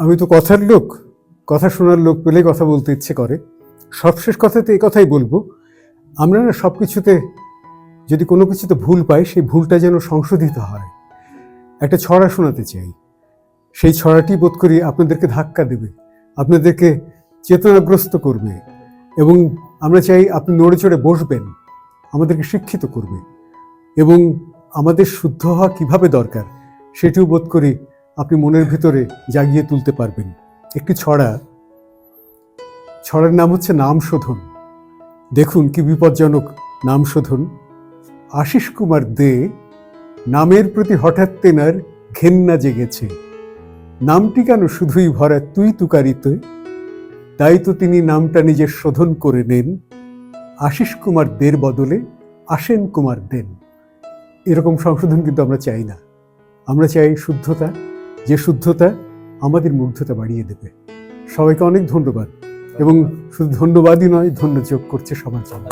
আমি তো কথার লোক। কথা শোনার লোক পেলে কথা বলতে ইচ্ছে করে। সবশেষ কথাতে এই কথাই বলব। আমরা না সব কিছুতে যদি কোনো কিছুতে ভুল পাই, সেই ভুলটা যেন সংশোধিত হয়। একটা ছড়া শোনাতে চাই। সেই ছড়াটি বোধ করি আপনাদেরকে ধাক্কা দেবে। আপনাদেরকে চেতনাগ্রস্ত করবে এবং আমরা চাই আপনি নড়ে চড়ে বসবেন, আমাদেরকে শিক্ষিত করবে এবং আমাদের শুদ্ধ হওয়া কীভাবে দরকার, সেটিও বোধ করি আপনি মনের ভিতরে জাগিয়ে তুলতে পারবেন। একটি ছড়া। ছড়ার নাম হচ্ছে নাম শোধন। দেখুন কি বিপজ্জনক নাম শোধন। আশিস কুমার দে নামের প্রতি হঠাৎ তেনার ঘেন্না জেগেছে। নামটি কেন শুধুই ভরা তুই তুকারিতে? তাই তো তিনি নামটা নিজের শোধন করে নেন। আশিস কুমার দের বদলে আসেন কুমার দেন। এরকম সংশোধন কিন্তু আমরা চাই না। আমরা চাই শুদ্ধতা যে শুদ্ধতা আমাদের মুগ্ধতা বাড়িয়ে দেবে। সবাইকে অনেক ধন্যবাদ এবং শুধু ধন্যবাদই নয়, ধন্য যোগ করছে সবার জন্য।